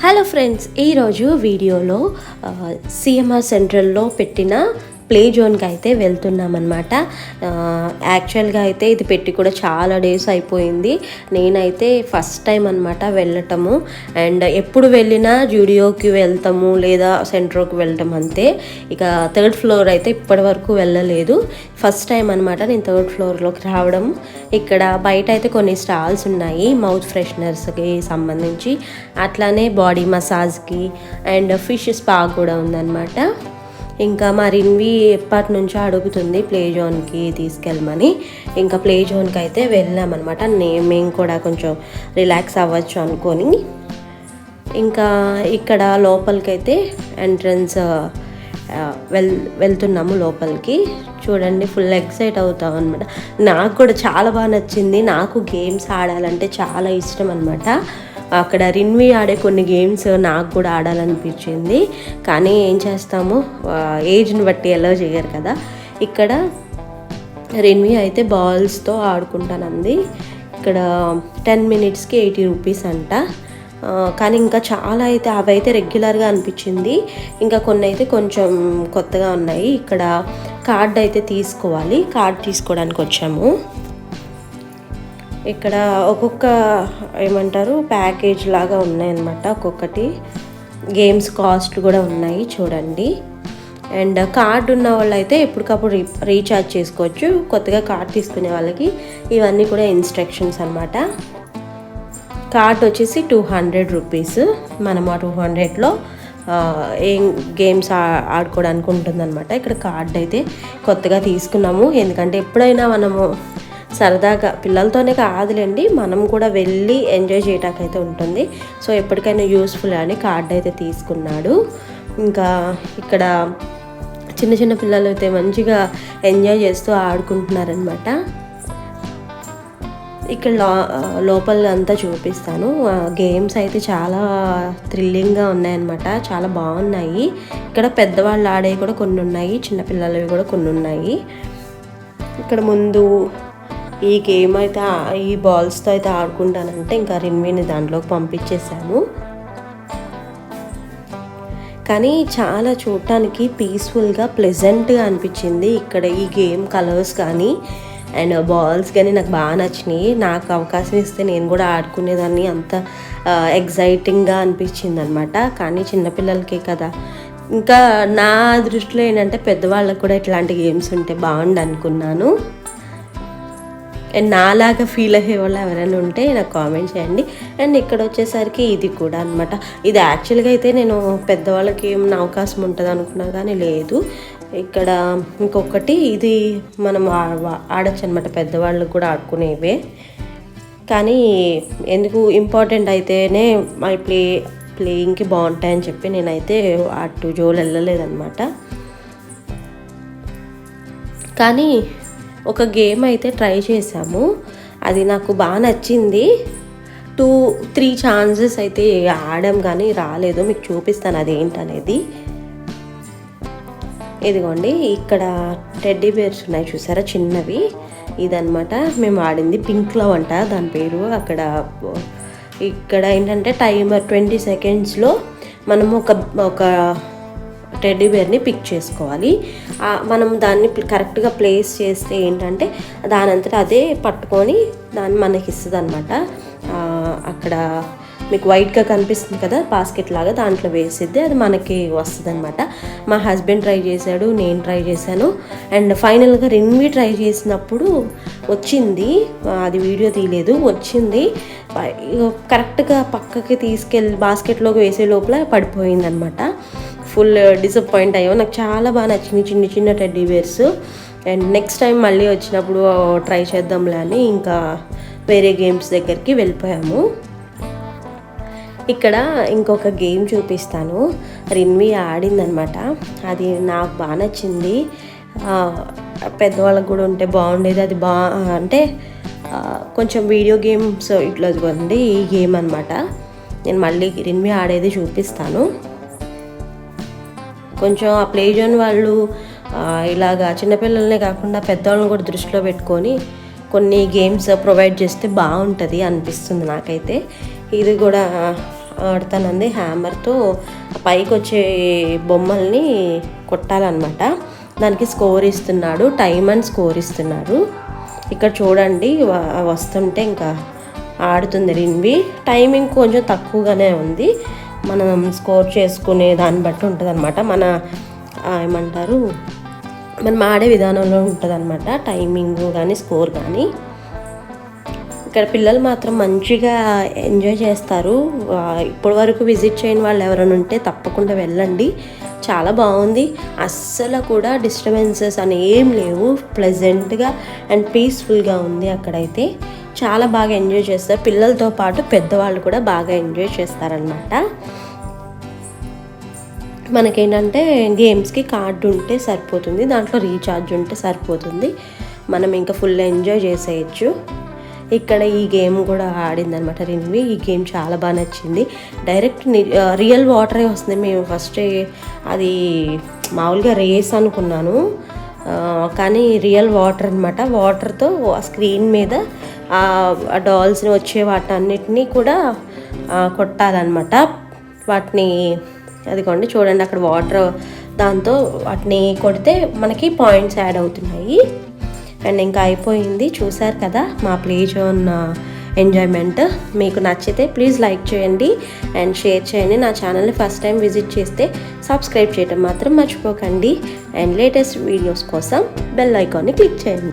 Hello friends ఈరోజు వీడియోలో CMR సెంట్రల్లో పెట్టిన ప్లే జోన్కి అయితే వెళ్తున్నాం అనమాట యాక్చువల్గా అయితే ఇది పెట్టి కూడా చాలా డేస్ అయిపోయింది. నేనైతే ఫస్ట్ టైం అనమాట వెళ్ళటము. అండ్ ఎప్పుడు వెళ్ళినా జూడియోకి వెళ్తాము లేదా సెంట్రోకి వెళ్ళటం అంతే. ఇక థర్డ్ ఫ్లోర్ అయితే ఇప్పటి వరకు వెళ్ళలేదు. ఫస్ట్ టైం అనమాట నేను థర్డ్ ఫ్లోర్లోకి రావడం. ఇక్కడ బయట అయితే కొన్ని స్టాల్స్ ఉన్నాయి మౌత్ ఫ్రెషనర్స్కి సంబంధించి. అట్లానే బాడీ మసాజ్కి అండ్ ఫిష్ స్పా కూడా ఉందన్నమాట. ఇంకా మా రిన్వి ఎప్పటి నుంచో అడుగుతుంది ప్లే జోన్కి తీసుకెళ్ళమని. ఇంకా ప్లే జోన్కి అయితే వెళ్ళామన్నమాట. నే మేము కూడా కొంచెం రిలాక్స్ అవ్వచ్చు అనుకొని. ఇంకా ఇక్కడ లోపలికైతే ఎంట్రన్స్ వెల్ వెళ్తున్నాము లోపలికి. చూడండి ఫుల్ ఎక్సైట్ అవుతాం అనమాట నాకు కూడా చాలా బాగా నచ్చింది. నాకు గేమ్స్ ఆడాలంటే చాలా ఇష్టం అనమాట అక్కడ రిన్వి ఆడే కొన్ని గేమ్స్ నాకు కూడా ఆడాలనిపించింది. కానీ ఏం చేస్తాము? ఏజ్ని బట్టి ఎలా చేయరు కదా. ఇక్కడ రిన్వి అయితే బాల్స్తో ఆడుకుంటానంది. ఇక్కడ టెన్ మినిట్స్కి ఎయిటీ రూపీస్ అంట. కానీ ఇంకా చాలా అయితే అవి అయితే రెగ్యులర్గా అనిపించింది. ఇంకా కొన్ని అయితే కొంచెం కొత్తగా ఉన్నాయి. ఇక్కడ కార్డ్ అయితే తీసుకోవాలి. కార్డ్ తీసుకోవడానికి వచ్చాము. ఇక్కడ ఒక్కొక్క ఏమంటారు ప్యాకేజ్ లాగా ఉన్నాయన్నమాట. ఒక్కొక్కటి. గేమ్స్ కాస్ట్ కూడా ఉన్నాయి చూడండి. అండ్ కార్డ్ ఉన్న వాళ్ళు అయితే ఎప్పటికప్పుడు రీ రీఛార్జ్ చేసుకోవచ్చు. కొత్తగా కార్డ్ తీసుకునే వాళ్ళకి ఇవన్నీ కూడా ఇన్స్ట్రక్షన్స్ అనమాట కార్డ్ వచ్చేసి టూ హండ్రెడ్ రూపీస్ మనం ఆ టూ హండ్రెడ్లో ఏం గేమ్స్ ఆ- ఆడుకోవడానికి ఉంటుందన్నమాట. ఇక్కడ కార్డ్ అయితే కొత్తగా తీసుకున్నాము. ఎందుకంటే ఎప్పుడైనా మనము సరదాగా పిల్లలతోనే కాదులేండి మనం కూడా వెళ్ళి ఎంజాయ్ చేయటాకైతే ఉంటుంది. సో ఎప్పటికైనా యూస్ఫుల్ అని కార్డ్ అయితే తీసుకున్నాడు. ఇంకా ఇక్కడ చిన్న చిన్న పిల్లలు అయితే మంచిగా ఎంజాయ్ చేస్తూ ఆడుకుంటున్నారనమాట ఇక్కడ లో లోపల అంతా చూపిస్తాను. గేమ్స్ అయితే చాలా థ్రిల్లింగ్గా ఉన్నాయన్నమాట. చాలా బాగున్నాయి. ఇక్కడ పెద్దవాళ్ళు ఆడేవి కూడా కొన్ని ఉన్నాయి చిన్నపిల్లలవి కూడా కొన్ని ఉన్నాయి. ఇక్కడ ముందు ఈ గేమ్ అయితే ఈ బాల్స్తో అయితే ఆడుకుంటానంటే ఇంకా రిన్విని దాంట్లోకి పంపించేశాను. కానీ చాలా చూడటానికి పీస్ఫుల్గా ప్లెజెంట్గా అనిపించింది ఇక్కడ ఈ గేమ్ కలర్స్ కానీ అండ్ బాల్స్ కానీ నాకు బాగా నచ్చినాయి. నాకు అవకాశం ఇస్తే నేను కూడా ఆడుకునేదాన్ని. అంత ఎగ్జైటింగ్గా అనిపించింది అనమాట కానీ చిన్నపిల్లలకే కదా. ఇంకా నా దృష్టిలో ఏంటంటే పెద్దవాళ్ళకు కూడా ఇట్లాంటి గేమ్స్ ఉంటే బాగుండు అనుకున్నాను. అండ్ నాలాగా ఫీల్ అయ్యే వాళ్ళు ఎవరైనా ఉంటే నాకు కామెంట్ చేయండి. అండ్ ఇక్కడ వచ్చేసరికి ఇది కూడా అనమాట ఇది యాక్చువల్గా అయితే నేను పెద్దవాళ్ళకి ఏమైనా అవకాశం ఉంటుంది అనుకున్నా కానీ లేదు. ఇక్కడ ఇంకొకటి ఇది మనం ఆడచ్చు అనమాట పెద్దవాళ్ళు కూడా ఆడుకునేవే. కానీ ఎందుకు ఇంపార్టెంట్ అయితేనే మై ప్లే ప్లేయింగ్కి బాగుంటాయని చెప్పి నేనైతే అటు జోలు వెళ్ళలేదన్నమాట. కానీ ఒక గేమ్ అయితే ట్రై చేశాము. అది నాకు బాగా నచ్చింది. టూ త్రీ ఛాన్సెస్ అయితే ఆడడం కానీ రాలేదు. మీకు చూపిస్తాను అది ఏంటనేది ఇదిగోండి ఇక్కడ టెడ్డీ బేర్స్ ఉన్నాయి చూసారా? చిన్నవి. ఇదనమాట మేము ఆడింది పింక్ లవ్ అంట. దాని పేరు అక్కడ ఇక్కడ ఏంటంటే టైమర్ ట్వంటీ సెకండ్స్లో మనము ఒక ఒక టెడ్డీ బేర్ని పిక్ చేసుకోవాలి. మనం దాన్ని కరెక్ట్గా ప్లేస్ చేస్తే ఏంటంటే దాని అంతటా అదే పట్టుకొని దాన్ని మనకి ఇస్తుంది అనమాట అక్కడ మీకు వైట్గా కనిపిస్తుంది కదా బాస్కెట్ లాగా దాంట్లో వేసిద్ది అది మనకి వస్తుంది అనమాట మా హస్బెండ్ ట్రై చేశాడు నేను ట్రై చేశాను. అండ్ ఫైనల్గా రిన్వి ట్రై చేసినప్పుడు వచ్చింది అది వీడియో తీయలేదు వచ్చింది. కరెక్ట్గా పక్కకి తీసుకెళ్ళి బాస్కెట్లోకి వేసే లోపల పడిపోయింది అనమాట ఫుల్ డిసప్పాయింట్ అయ్యాము నాకు చాలా బాగా నచ్చింది చిన్న చిన్న teddy bears and next time మళ్ళీ వచ్చినప్పుడు ట్రై చేద్దాంలే అని ఇంకా వేరే గేమ్స్ దగ్గరికి వెళ్ళిపోయాము. ఇక్కడ ఇంకొక గేమ్ చూపిస్తాను. రిన్వి ఆడిందనమాట అది నాకు బాగా నచ్చింది. పెద్దవాళ్ళకు కూడా ఉంటే బాగుండేది. అది బా అంటే కొంచెం వీడియో గేమ్స్ ఇట్లా ఉంది ఈ గేమ్ అనమాట నేను మళ్ళీ రిన్వి ఆడేది చూపిస్తాను. కొంచెం ఆ ప్లే జోన్ వాళ్ళు ఇలాగా చిన్నపిల్లలనే కాకుండా పెద్దవాళ్ళని కూడా దృష్టిలో పెట్టుకొని కొన్ని గేమ్స్ ప్రొవైడ్ చేస్తే బాగుంటుంది అనిపిస్తుంది నాకైతే. ఇది కూడా ఆడతానండి హ్యామర్తో పైకి వచ్చే బొమ్మల్ని కొట్టాలన్నమాట. దానికి స్కోర్ ఇస్తున్నాడు టైం అండ్ స్కోర్ ఇస్తున్నాడు. ఇక్కడ చూడండి వస్తుంటే ఇంకా ఆడుతుంది రిన్వి టైమింగ్ కొంచెం తక్కువగానే ఉంది. మనం స్కోర్ చేసుకునే దాన్ని బట్టి ఉంటుంది అనమాట మన ఏమంటారు మనం ఆడే విధానంలో ఉంటుంది అనమాట టైమింగ్ కానీ స్కోర్ కానీ ఇక్కడ పిల్లలు మాత్రం మంచిగా ఎంజాయ్ చేస్తారు. ఇప్పటి వరకు విజిట్ చేయని వాళ్ళు ఎవరైనా ఉంటే తప్పకుండా వెళ్ళండి. చాలా బాగుంది. అస్సలు కూడా డిస్టర్బెన్సెస్ అని ఏం లేవు. ప్లెజెంట్గా అండ్ పీస్ఫుల్గా ఉంది అక్కడైతే. చాలా బాగా ఎంజాయ్ చేస్తారు. పిల్లలతో పాటు పెద్దవాళ్ళు కూడా బాగా ఎంజాయ్ చేస్తారనమాట మనకేంటంటే గేమ్స్కి కార్డు ఉంటే సరిపోతుంది దాంట్లో రీఛార్జ్ ఉంటే సరిపోతుంది. మనం ఇంకా ఫుల్ ఎంజాయ్ చేసేయచ్చు. ఇక్కడ ఈ గేమ్ కూడా ఆడిందనమాట రిన్వి. ఈ గేమ్ చాలా బాగా నచ్చింది. డైరెక్ట్ రియల్ వాటరే వస్తుంది. మేము ఫస్ట్ అది మామూలుగా రేస్ అనుకున్నాను. కానీ రియల్ వాటర్ అనమాట వాటర్తో స్క్రీన్ మీద డాల్స్ని వచ్చే వాటన్నిటినీ కూడా కొట్టాలన్నమాట. వాటిని అదిగోండి చూడండి అక్కడ వాటర్ దాంతో వాటిని కొడితే మనకి పాయింట్స్ యాడ్ అవుతున్నాయి. అండ్ ఇంకా అయిపోయింది చూసారు కదా మా ప్లే జోన్ ఎంజాయ్మెంట్ మీకు నచ్చితే ప్లీజ్ లైక్ చేయండి అండ్ షేర్ చేయండి. నా ఛానల్ని ఫస్ట్ టైం విజిట్ చేస్తే సబ్స్క్రైబ్ చేయడం మాత్రం మర్చిపోకండి. అండ్ లేటెస్ట్ వీడియోస్ కోసం బెల్ ఐకాన్ని క్లిక్ చేయండి.